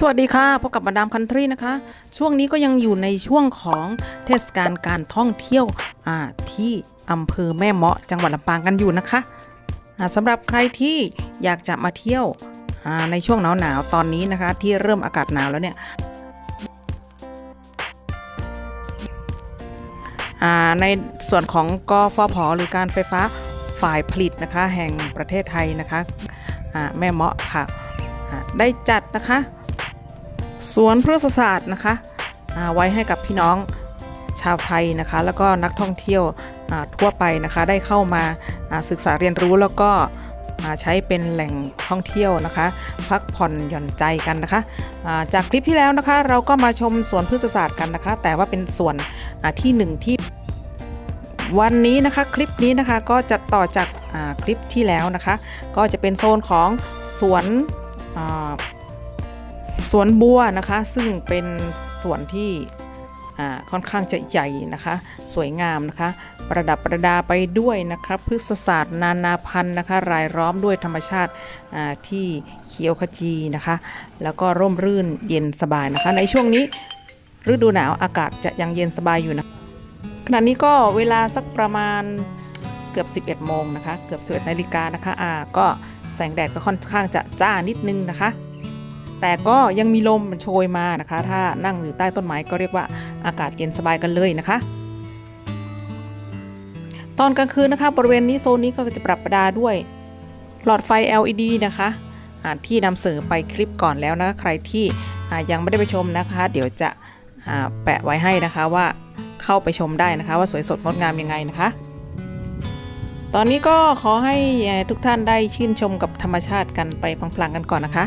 สวัสดีค่ะพบกับมาดามคันทรีนะคะ ช่วงนี้ก็ยังอยู่ในช่วงของเทศกาลการท่องเที่ยวอ่าที่อำเภอแม่เมาะจังหวัดลำปางกันอยู่นะคะอ่าสำหรับใครที่อยากจะมาเที่ยวอ่าในช่วงหนาวๆตอนนี้นะคะ ที่เริ่มอากาศหนาวแล้วเนี่ยอ่าในส่วนของกฟผหรือการไฟฟ้าฝ่ายผลิตนะคะ แห่งประเทศไทยนะคะอ่าแม่เมาะค่ะได้จัดนะคะ สวนพฤกษศาสตร์นะคะไว้ให้กับพี่น้องชาวไทยนะคะ แล้วก็นักท่องเที่ยวทั่วไปนะคะ ได้เข้ามาศึกษาเรียนรู้แล้วก็ใช้เป็นแหล่งท่องเที่ยวนะคะ พักผ่อนหย่อนใจกันนะคะจากคลิปที่แล้วนะคะ เราก็มาชมสวนพฤกษศาสตร์กันนะคะ แต่ว่าเป็นส่วนที่หนึ่งที่วันนี้นะคะคลิปนี้นะคะก็จะต่อจากคลิปที่แล้วนะคะ ก็จะเป็นโซนของสวน สวนบัวนะคะ ซึ่งเป็นสวนที่ค่อนข้างจะใหญ่นะคะ สวยงามนะคะ ประดับประดาไปด้วยนะคะพฤกษศาสตร์นานาพันธุ์นะคะ รายล้อมด้วยธรรมชาติที่เขียวขจีนะคะ แล้วก็ร่มรื่นเย็นสบายนะคะ ในช่วงนี้ฤดูหนาวอากาศจะยังเย็นสบายอยู่นะขณะนี้ก็เวลาสักประมาณเกือบ 11 โมงนะคะ เกือบ 11 นาฬิกานะคะอ่าก็แสงแดดก็ค่อนข้างจะจ้านิดนึงนะคะ แต่ก็ยังมีลมมันโชยมานะคะ ถ้านั่งอยู่ใต้ต้นไม้ก็เรียกว่าอากาศเย็นสบายกันเลยนะคะ ตอนกลางคืนนะคะบริเวณนี้โซนนี้ก็จะปรับประดาด้วย หลอดไฟ LED นะคะที่นำเสนอไปคลิปก่อนแล้วนะคะใครที่ยังไม่ได้ไปชมนะคะ เดี๋ยวจะแปะไว้ให้นะคะว่าเข้าไปชมได้นะคะ ว่าสวยสดงดงามยังไงนะคะ ตอนนี้ก็ขอให้ทุกท่านได้ชื่นชมกับธรรมชาติกันไปพลางๆกันก่อนนะคะ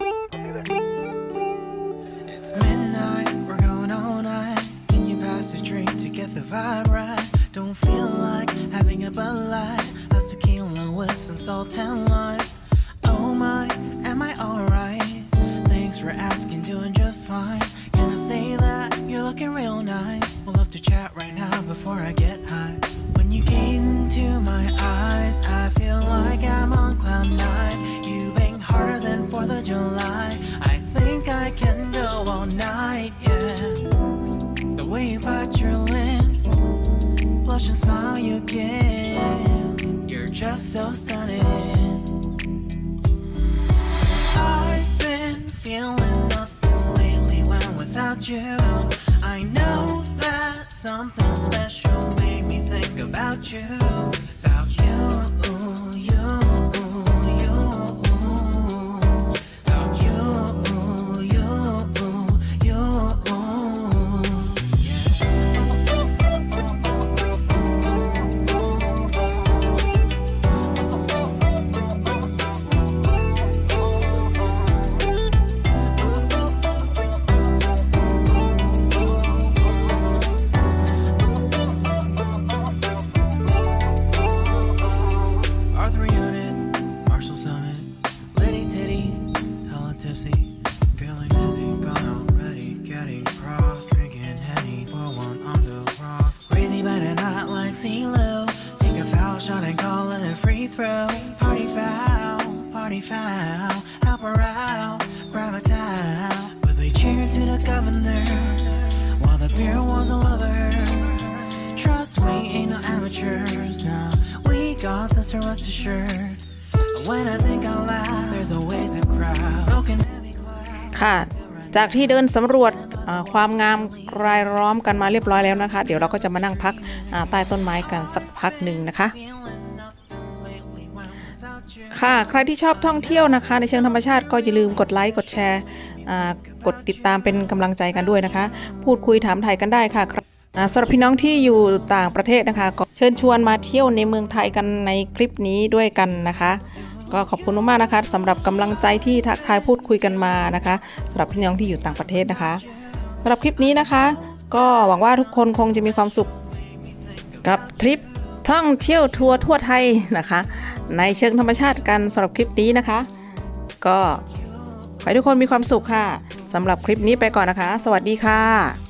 It's midnight, we're going all night. Can you pass a drink to get the vibe right? Don't feel like having a Bud Light. Let's tequila with some salt and lime. So stunning. I've been feeling nothing lately when without you. I know that something special made me think about you. Tipsy, feeling dizzy, gone already, getting cross, drinking Henny, pour one on the rocks. Crazy but not like CeeLo, take a foul shot and call it a free throw. Party foul, party foul, help her out, grab a towel. But they cheered to the governor, while the beer was a lover. Trust we ain't no amateurs now. We got this, rest assured. When I think out loud, there's always ค่ะ จากที่เดินสำรวจความงามรายล้อมกันมาเรียบร้อยแล้วนะคะ เดี๋ยวเราก็จะมานั่งพักใต้ต้นไม้กันสักพักหนึ่งนะคะค่ะใครที่ชอบท่องเที่ยวนะคะ ในเชิงธรรมชาติก็อย่าลืมกดไลค์กดแชร์กดติดตามเป็นกำลังใจกันด้วยนะคะ พูดคุยถามไทยกันได้ค่ะสำหรับพี่น้องที่อยู่ต่างประเทศนะคะ ก็เชิญชวนมาเที่ยวในเมืองไทยกันในคลิปนี้ด้วยกันนะคะ ก็ขอบคุณมากๆนะคะสำหรับกำลังใจที่ทักทายพูดคุยกันมานะคะสำหรับพี่น้องที่อยู่ต่างประเทศนะคะสำหรับคลิปนี้นะคะ ก็หวังว่าทุกคนคงจะมีความสุขกับทริปท่องเที่ยวทัวร์ทั่วไทยนะคะ ในเชิงธรรมชาติกันสำหรับคลิปนี้นะคะ ก็ขอให้ทุกคนมีความสุขค่ะสำหรับคลิปนี้ไปก่อนนะคะ สวัสดีค่ะ